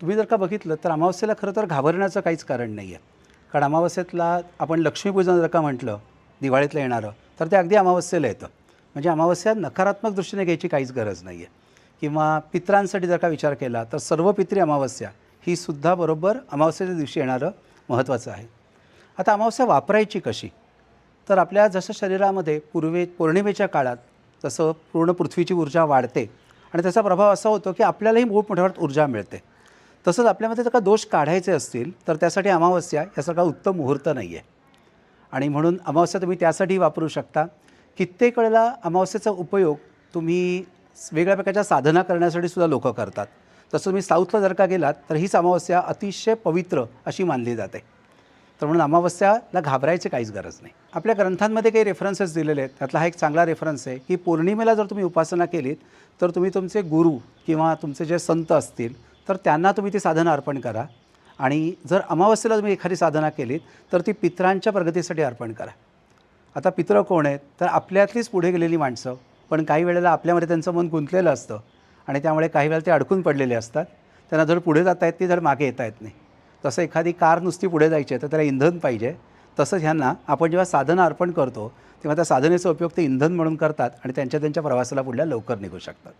तुम्ही जर का बघितलं तर अमावस्येला खरं तर घाबरण्याचं काहीच कारण नाही आहे कारण अमावस्येतला आपण लक्ष्मीपूजन जर का म्हटलं दिवाळीतलं येणारं तर ते अगदी अमावस्येला येतं. म्हणजे अमावस्या नकारात्मक दृष्टीने घ्यायची काहीच गरज नाही आहे किंवा पित्रांसाठी जर का विचार केला तर सर्व पित्री अमावस्या ही सुद्धा बरोबर अमावस्येच्या दिवशी येणारं महत्त्वाचं आहे. आता अमावस्या वापरायची कशी? तर आपल्या जसं शरीरामध्ये पूर्वे पौर्णिमेच्या काळात जसं पूर्ण पृथ्वीची ऊर्जा वाढते आणि त्याचा प्रभाव असा होतो की आपल्यालाही खूप मोठ्या ऊर्जा मिळते. तसंच आपल्यामध्ये जर का दोष काढायचे असतील तर त्यासाठी अमावस्या यासारखा उत्तम मुहूर्त नाही आहे आणि म्हणून अमावस्या तुम्ही त्यासाठी वापरू शकता. कित्येक वेळेला अमावस्येचा उपयोग तुम्ही वेगळ्या प्रकारच्या साधना करण्यासाठी सुद्धा लोक करतात. तसं तुम्ही साऊथला जर का गेलात तर हीच अमावस्या अतिशय पवित्र अशी मानली जाते. तर म्हणून अमावस्याला घाबरायची काहीच गरज नाही. आपल्या ग्रंथांमध्ये काही रेफरन्सेस दिलेले आहेत. त्यातला हा एक चांगला रेफरन्स आहे की पौर्णिमेला जर तुम्ही उपासना केलीत तर तुम्ही तुमचे गुरु किंवा तुमचे जे संत असतील तर त्यांना तुम्ही ती साधनं अर्पण करा. आणि जर अमावस्येला तुम्ही एखादी साधना केलीत तर ती पित्रांच्या प्रगतीसाठी अर्पण करा. आता पित्र कोण आहेत? तर आपल्यातलीच पुढे गेलेली माणसं. पण काही वेळेला आपल्यामध्ये त्यांचं मन गुंतलेलं असतं. आणि त्यामुळे काही वेळेला ते अडकून पडलेले असतात. त्यांना धड पुढे जाता येत नाही धड मागे येता येत नाही. तसं एखादी कार नुसती पुढे जायची आहे तर त्याला इंधन पाहिजे. तसंच ह्यांना आपण जेव्हा साधनं अर्पण करतो तेव्हा त्या साधनेचा उपयोग ते इंधन म्हणून करतात आणि त्यांच्या त्यांच्या प्रवासाला पुढल्या लवकर निघू शकतात.